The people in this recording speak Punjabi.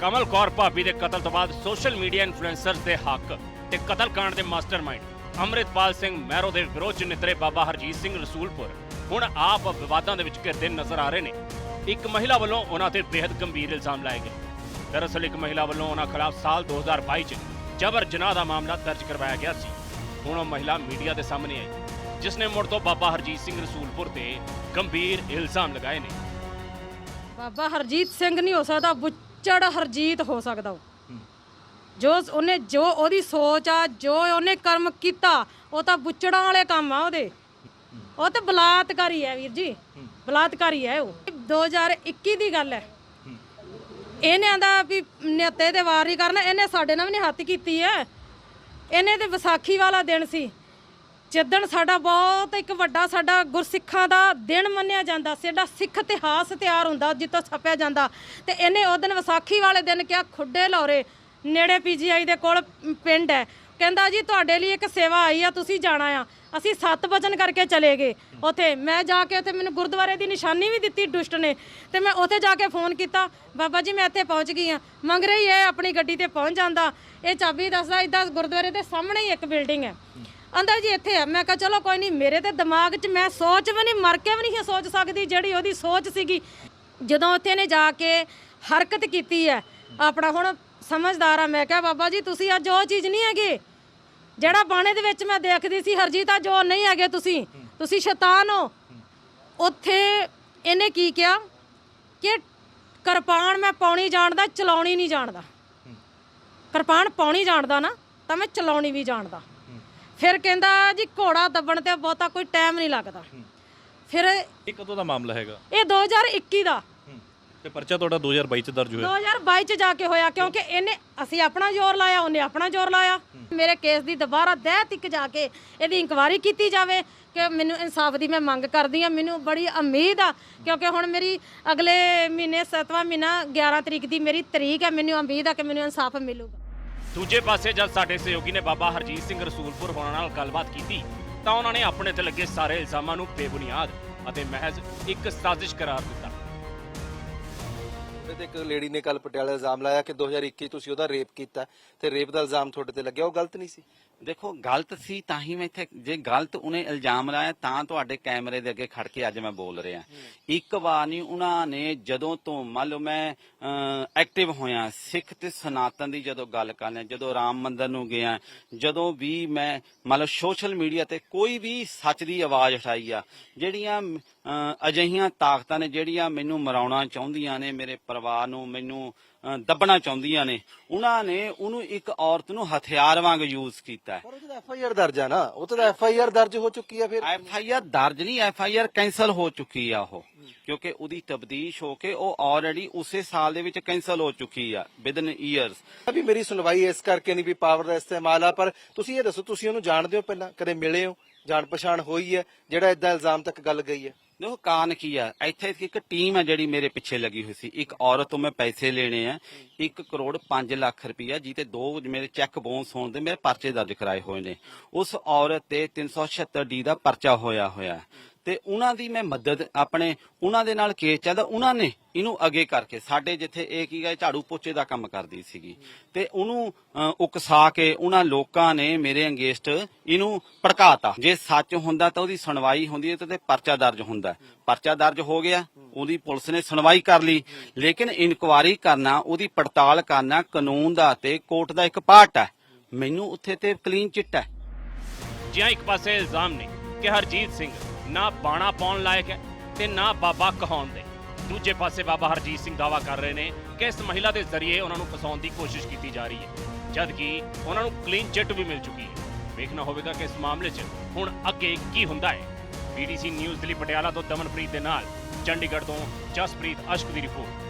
ਕਮਲ ਕੌਰ ਭਾਬੀ ਦੇ ਕਤਲ ਤੋਂ ਬਾਅਦ ਸੋਸ਼ਲ ਮੀਡੀਆ ਇਨਫਲੂਐਂਸਰਸ ਦੇ ਹੱਕ ਤੇ ਕਤਲकांड ਦੇ ਮਾਸਟਰਮਾਈਂਡ। ਅਮਰਿਤਪਾਲ ਸਿੰਘ ਮਹਿਰੋ ਦੇ ਵਿਰੋਧ ਨਿਤਰੇ ਬਾਬਾ ਹਰਜੀਤ ਸਿੰਘ ਰਸੂਲਪੁਰ। ਹੁਣ ਆਪ ਵਿਵਾਦਾਂ ਦੇ ਵਿੱਚ ਘਿਰਦੇ ਨਜ਼ਰ ਆ ਰਹੇ ਨੇ। ਇੱਕ ਮਹਿਲਾ ਵੱਲੋਂ ਉਹਨਾਂ ਤੇ ਬੇहद ਗੰਭੀਰ ਇਲਜ਼ਾਮ ਲਾਏ ਗਏ। ਦਰਅਸਲ ਇੱਕ ਮਹਿਲਾ ਵੱਲੋਂ ਉਹਨਾਂ ਖਿਲਾਫ ਸਾਲ 2022 ਚ ਜਬਰ ਜਨਾਹ ਦਾ ਮਾਮਲਾ ਦਰਜ ਕਰਵਾਇਆ ਗਿਆ ਸੀ। ਹੁਣ ਉਹ ਮਹਿਲਾ ਮੀਡੀਆ ਦੇ ਸਾਹਮਣੇ ਆਈ, ਜਿਸ ਨੇ ਮੁੜ ਤੋਂ ਬਾਬਾ ਹਰਜੀਤ ਸਿੰਘ ਰਸੂਲਪੁਰ ਤੇ ਗੰਭੀਰ ਇਲਜ਼ਾਮ ਲਗਾਏ ਨੇ। ਬਾਬਾ ਹਰਜੀਤ ਸਿੰਘ ਨਹੀਂ ਹੋ ਸਕਦਾ ਬੁੱਚੜ ਹਰਜੀਤ ਹੋ ਸਕਦਾ ਉਹ। ਜੋ ਉਹਨੇ ਜੋ ਉਹਦੀ ਸੋਚ ਆ ਜੋ ਉਹਨੇ ਕਰਮ ਕੀਤਾ ਉਹ ਤਾਂ ਬੁੱਚੜਾਂ ਵਾਲੇ ਕੰਮ ਆ ਉਹਦੇ। ਉਹ ਤਾਂ ਬਲਾਤਕਾਰੀ ਹੈ ਵੀਰ ਜੀ। ਬਲਾਤਕਾਰੀ ਹੈ ਉਹ। 2021 ਦੀ ਗੱਲ ਹੈ। ਇਹਨੇ ਆਂਦਾ ਵੀ ਨਿਹੱਤੇ ਦੇ ਵਾਰ ਨਹੀਂ ਕਰਨਾ ਇਹਨੇ ਸਾਡੇ ਨਾਲ ਵੀ ਨਹੀਂ ਹੱਥ ਕੀਤੀ ਹੈ। ਇਹਨੇ ਤੇ ਵਿਸਾਖੀ ਵਾਲਾ ਦਿਨ ਸੀ। ਜਿੱਦਣ ਸਾਡਾ ਬਹੁਤ ਇੱਕ ਵੱਡਾ ਸਾਡਾ ਗੁਰਸਿੱਖਾਂ ਦਾ ਦਿਨ ਮੰਨਿਆ ਜਾਂਦਾ ਸਾਡਾ ਸਿੱਖ ਇਤਿਹਾਸ ਤਿਆਰ ਹੁੰਦਾ ਜਿੱਤੋਂ ਛਪਿਆ ਜਾਂਦਾ। ਤੇ ਇਹਨੇ ਉਹ ਦਿਨ ਵਿਸਾਖੀ ਵਾਲੇ ਦਿਨ ਕਿਹਾ, ਖੁੱਡੇ ਲੌਰੇ, ਨੇੜੇ ਪੀਜੀਆਈ ਦੇ ਕੋਲ ਪਿੰਡ ਹੈ। ਕਹਿੰਦਾ ਜੀ, ਤੁਹਾਡੇ ਲਈ ਇੱਕ ਸੇਵਾ ਆਈ ਆ, ਤੁਸੀਂ ਜਾਣਾ ਆ। ਅਸੀਂ ਸੱਤ ਵਜ਼ਨ ਕਰਕੇ ਚਲੇ ਗਏ ਉਥੇ। ਮੈਂ ਜਾ ਕੇ ਉਥੇ ਮੈਨੂੰ ਗੁਰਦੁਆਰੇ ਦੀ ਨਿਸ਼ਾਨੀ ਵੀ ਦਿੱਤੀ ਦੁਸ਼ਟ ਨੇ। ਤੇ ਮੈਂ ਉਥੇ ਜਾ ਕੇ ਫੋਨ ਕੀਤਾ, ਬਾਬਾ ਜੀ, ਮੈਂ ਇੱਥੇ ਪਹੁੰਚ ਗਈ ਆ। ਮੰਗ ਰਹੀ ਹੈ ਆਪਣੀ ਗੱਡੀ ਤੇ ਪਹੁੰਚ ਜਾਂਦਾ। ਇਹ ਚਾਬੀ ਦੱਸਦਾ, ਇਦਾਂ ਗੁਰਦੁਆਰੇ ਦੇ ਸਾਹਮਣੇ ਹੀ ਇੱਕ ਬਿਲਡਿੰਗ ਹੈ। ਅੰਦਰ ਜੀ ਇੱਥੇ ਆ। ਮੈਂ ਕਿਹਾ ਚਲੋ ਕੋਈ ਨਹੀਂ, ਮੇਰੇ ਤੇ ਦਿਮਾਗ 'ਚ ਮੈਂ ਸੋਚ ਵੀ ਨਹੀਂ, ਮਰ ਕੇ ਵੀ ਨਹੀਂ ਸੋਚ ਸਕਦੀ ਜਿਹੜੀ ਉਹਦੀ ਸੋਚ ਸੀਗੀ। ਜਦੋਂ ਉੱਥੇ ਨੇ ਜਾ ਕੇ ਹਰਕਤ ਕੀਤੀ ਹੈ, ਆਪਣਾ ਹੁਣ ਸਮਝਦਾਰ ਆ, ਮੈਂ ਕਿਹਾ ਬਾਬਾ ਜੀ ਤੁਸੀਂ ਅੱਜ ਉਹ ਚੀਜ਼ ਨਹੀਂ ਹੈਗੇ। ਜਿਹੜਾ ਬਾਣੇ ਦੇ ਵਿੱਚ ਮੈਂ ਦੇਖਦੀ ਸੀ, ਹਰਜੀਤ ਅੱਜ ਉਹ ਨਹੀਂ ਹੈਗੇ ਤੁਸੀਂ। ਤੁਸੀਂ ਸ਼ੈਤਾਨ ਹੋ। ਉੱਥੇ ਇਹਨੇ ਕੀ ਕਿਹਾ ਕਿ ਕਿਰਪਾਨ ਮੈਂ ਪਾਉਣੀ ਜਾਣਦਾ, ਚਲਾਉਣੀ ਨਹੀਂ ਜਾਣਦਾ। ਕਿਰਪਾਨ ਪਾਉਣੀ ਜਾਣਦਾ ਨਾ, ਤਾਂ ਮੈਂ ਚਲਾਉਣੀ ਵੀ ਜਾਣਦਾ। ਫਿਰ ਕਹਿੰਦਾ ਜੀ ਘੋੜਾ ਦੱਬਣ ਤੇ ਬਹੁਤਾ ਕੋਈ ਟਾਈਮ ਨਹੀਂ ਲੱਗਦਾ। ਫਿਰ ਇਹ ਕਦੋਂ ਦਾ ਮਾਮਲਾ ਹੈਗਾ? ਇਹ 2021 ਦਾ। ਤੇ ਪਰਚਾ ਤੁਹਾਡਾ 2022 ਚ ਦਰਜ ਹੋਇਆ? 2022 ਚ ਜਾ ਕੇ ਹੋਇਆ ਕਿਉਂਕਿ ਇਹਨੇ ਅਸੀਂ ਆਪਣਾ ਜ਼ੋਰ ਲਾਇਆ ਉਹਨੇ ਆਪਣਾ ਜ਼ੋਰ ਲਾਇਆ। ਮੇਰੇ ਕੇਸ ਦੀ ਦੁਬਾਰਾ ਦਹਿ ਤੱਕ ਜਾ ਕੇ ਇਹਦੀ ਇਨਕੁਆਇਰੀ ਕੀਤੀ ਜਾਵੇ ਕਿ ਮੈਨੂੰ ਇਨਸਾਫ ਦੀ ਮੈਂ ਮੰਗ ਕਰਦੀ ਆ ਮੈਨੂੰ ਬੜੀ ਉਮੀਦ ਆ ਕਿਉਂਕਿ ਹੁਣ ਮੇਰੀ ਅਗਲੇ ਮਹੀਨੇ 7ਵਾਂ ਮਹੀਨਾ 11 ਤਰੀਕ ਦੀ ਮੇਰੀ ਤਰੀਕ ਹੈ। ਮੈਨੂੰ ਉਮੀਦ ਆ ਕਿ ਮੈਨੂੰ ਇਨਸਾਫ ਮਿਲੂਗਾ। ਦੂਜੇ ਪਾਸੇ ਜਦ ਸਾਡੇ ਸਹਿਯੋਗੀ ਨੇ ਬਾਬਾ ਹਰਜੀਤ ਸਿੰਘ ਰਸੂਲਪੁਰ ਹੋਣਾ ਨਾਲ ਗੱਲਬਾਤ ਕੀਤੀ, ਤਾਂ ਉਹਨਾਂ ਨੇ ਆਪਣੇ ਤੇ ਲੱਗੇ ਸਾਰੇ ਇਲਜ਼ਾਮਾਂ ਨੂੰ ਬੇਬੁਨਿਆਦ ਅਤੇ ਮਹਿਜ਼ ਇੱਕ ਸਾਜ਼ਿਸ਼ ਕਰਾਰ ਦਿੱਤਾ। ਤੇ ਇੱਕ ਲੇਡੀ ਨੇ ਕੱਲ ਪਟਿਆਲਾ ਇਲਜ਼ਾਮ ਲਾਇਆ ਕਿ 2021 ਤੁਸੀਂ ਉਹਦਾ ਰੇਪ ਕੀਤਾ ਤੇ ਰੇਪ ਦਾ ਇਲਜ਼ਾਮ ਤੁਹਾਡੇ ਤੇ ਲੱਗਿਆ ਉਹ ਗਲਤ ਨਹੀਂ ਸੀ? ਦੇਖੋ ਗਲਤ ਸੀ ਤਾਂ ਹੀ ਮੈਂ ਇੱਥੇ ਜੇ ਗਲਤ ਉਹਨੇ ਇਲਜ਼ਾਮ ਲਾਇਆ ਤਾਂ ਤੁਹਾਡੇ ਕੈਮਰੇ ਦੇ ਅੱਗੇ ਖੜ ਕੇ ਅੱਜ ਮੈਂ ਬੋਲ ਰਿਹਾ। ਇੱਕ ਵਾਰ ਨਹੀਂ ਉਹਨਾਂ ਨੇ ਜਦੋਂ ਤੋਂ ਮੰਨ ਲਓ ਮੈਂ ਐਕਟਿਵ ਹੋਇਆ ਸਿੱਖ ਤੇ ਸਨਾਤਨ ਦੀ ਜਦੋਂ ਗੱਲ ਕਰਨੇ ਜਦੋਂ ਰਾਮ ਮੰਦਰ ਨੂੰ ਗਿਆ ਜਦੋਂ ਵੀ ਮੈਂ ਮੰਨ ਲਓ ਸੋਸ਼ਲ ਮੀਡੀਆ ਤੇ ਕੋਈ ਵੀ ਸੱਚ ਦੀ ਆਵਾਜ਼ ਉਠਾਈ ਆ ਜਿਹੜੀਆਂ ਅਹ, ਅਜਿਹੀਆਂ ਤਾਕਤਾਂ ਨੇ ਜਿਹੜੀਆਂ ਮੈਨੂੰ ਮਰਾਉਣਾ ਚਾਹੁੰਦੀਆਂ ਨੇ ਮੇਰੇ ਪਰਿਵਾਰ ਨੂੰ ਮੈਨੂੰ ਦੱਬਣਾ ਚਾਹੁੰਦੀਆਂ ਨੇ। ਉਹਨਾਂ ਨੇ ਉਹਨੂੰ ਇੱਕ ਔਰਤ ਨੂੰ ਹਥਿਆਰ ਵਾਂਗ ਯੂਜ਼ ਕੀਤਾ ਹੈ। ਪਰ ਉਹਦੇ ਐਫ ਆਈ ਆਰ ਦਰਜ ਆ ਨਾ ਉਹ ਤਾਂ ਐਫ ਆਈ ਆਰ ਦਰਜ ਹੋ ਚੁੱਕੀ ਆ ਫਿਰ। ਐਫ ਆਈ ਆਰ ਦਰਜ ਨਹੀਂ ਐਫ ਆਈ ਆਰ ਕੈਨਸਲ ਹੋ ਚੁੱਕੀ ਆ ਉਹ। ਕਿਉਂਕਿ ਉਹਦੀ ਤਬਦੀਸ਼ ਹੋ ਕੇ ਉਹ ਆਲਰੇਡੀ ਉਸੇ ਸਾਲ ਦੇ ਵਿੱਚ ਕੈਨਸਲ ਹੋ ਚੁੱਕੀ ਆ ਵਿਦਨ ਇਅਰਸ ਅਭੀ ਮੇਰੀ ਸੁਣਵਾਈ ਇਸ ਕਰਕੇ ਨਹੀਂ ਵੀ ਪਾਵਰ ਦਾ ਇਸਤੇਮਾਲ ਆ ਪਰ ਤੁਸੀਂ ਇਹ ਦੱਸੋ ਤੁਸੀਂ ਉਹਨੂੰ ਜਾਣਦੇ ਹੋ ਪਹਿਲਾਂ? ਕਦੇ ਮਿਲੇ ਹੋ? ਜਾਣ ਪਛਾਣ ਹੋਈ ਹੈ? ਜਿਹੜਾ ਇਦਾਂ ਇਲਜ਼ਾਮ ਤੱਕ ਗੱਲ ਗਈ ਹੈ? ਦੇਖੋ ਕਾਰਨ ਕੀ ਆ? ਇੱਥੇ ਇੱਕ ਟੀਮ ਆ ਜਿਹੜੀ ਮੇਰੇ ਪਿੱਛੇ ਲੱਗੀ ਹੋਈ ਸੀ। ਇੱਕ ਔਰਤ ਤੋਂ ਮੈਂ ਪੈਸੇ ਲੈਣੇ ਆ। 1 ਕਰੋੜ 5 ਲੱਖ ਰੁਪਈਆ ਜਿਹਤੇ ਦੋ ਮੇਰੇ ਚੈੱਕ ਬਾਉਂਸ ਹੋਣ ਦੇ ਮੇਰੇ ਪਰਚੇ ਦਰਜ ਕਰਾਏ ਹੋਏ ਨੇ। ਉਸ ਔਰਤ ਤੇ 376 ਡੀ ਦਾ ਪਰਚਾ ਹੋਇਆ ਹੋਇਆ। ਤੇ ਉਹਨਾਂ ਦੀ ਮੈਂ ਮਦਦ, ਆਪਣੇ ਉਹਨਾਂ ਦੇ ਨਾਲ ਕੇਸ ਚੱਲਦਾ, ਉਹਨਾਂ ਨੇ ਇਹਨੂੰ ਅੱਗੇ ਕਰਕੇ, ਸਾਡੇ ਜਿੱਥੇ ਇਹ ਕੀ ਗਾ ਝਾੜੂ ਪੋਚੇ ਦਾ ਕੰਮ ਕਰਦੀ ਸੀਗੀ। ਤੇ ਉਹਨੂੰ ਉਕਸਾ ਕੇ ਉਹਨਾਂ ਲੋਕਾਂ ਨੇ ਮੇਰੇ ਅੰਗੇਸਟ ਇਹਨੂੰ ਭੜਕਾਤਾ। ਜੇ ਸੱਚ ਹੁੰਦਾ ਤਾਂ ਉਹਦੀ ਸੁਣਵਾਈ ਹੁੰਦੀ ਤੇ ਪਰਚਾ ਦਰਜ ਹੁੰਦਾ ਪਰਚਾ ਦਰਜ ਹੋ ਗਿਆ, ਉਹਦੀ ਪੁਲਿਸ ਨੇ ਸੁਣਵਾਈ ਕਰ ਲਈ। ਲੇਕਿਨ ਇਨਕੁਆਰੀ ਕਰਨਾ, ਉਹਦੀ ਪੜਤਾਲ ਕਰਨਾ ਕਾਨੂੰਨ ਦਾ ਤੇ ਕੋਰਟ ਦਾ ਇੱਕ ਪਾਰਟ ਹੈ। ਮੈਨੂੰ ਉੱਥੇ ਤੇ ਕਲੀਨ ਚਿੱਟ ਹੈ। ਜਿਹਾਂ ਇੱਕ ਪਾਸੇ ਇਲਜ਼ਾਮ ਨੇ ਕਿ ਹਰਜੀਤ ਸਿੰਘ ਨਾ ਬਾਣਾ ਪਾਉਣ ਲਾਇਕ ਹੈ ਤੇ ਨਾ ਬਾਬਾ ਕਹਾਉਣ ਦੇ। ਦੂਜੇ ਪਾਸੇ ਬਾਬਾ ਹਰਜੀਤ ਸਿੰਘ ਦਾਵਾ ਕਰ ਰਹੇ ਨੇ ਕਿ ਇਸ ਮਹਿਲਾ ਦੇ ਜ਼ਰੀਏ ਉਹਨਾਂ ਨੂੰ ਫਸਾਉਣ ਦੀ ਕੋਸ਼ਿਸ਼ ਕੀਤੀ ਜਾ ਰਹੀ ਹੈ ਜਦ ਕਿ ਉਹਨਾਂ ਨੂੰ ਕਲੀਨ ਚਿੱਟ ਵੀ ਮਿਲ ਚੁੱਕੀ ਹੈ। ਵੇਖਣਾ ਹੋਵੇਗਾ ਕਿ ਇਸ ਮਾਮਲੇ 'ਚ ਹੁਣ ਅੱਗੇ ਕੀ ਹੁੰਦਾ ਹੈ। ਬੀਡੀਸੀ ਨਿਊਜ਼ ਦੇ ਲਈ ਪਟਿਆਲਾ ਤੋਂ ਦਮਨਪ੍ਰੀਤ ਦੇ ਨਾਲ ਚੰਡੀਗੜ੍ਹ ਤੋਂ ਜਸਪ੍ਰੀਤ ਅਸ਼ਕ ਦੀ ਰਿਪੋਰਟ।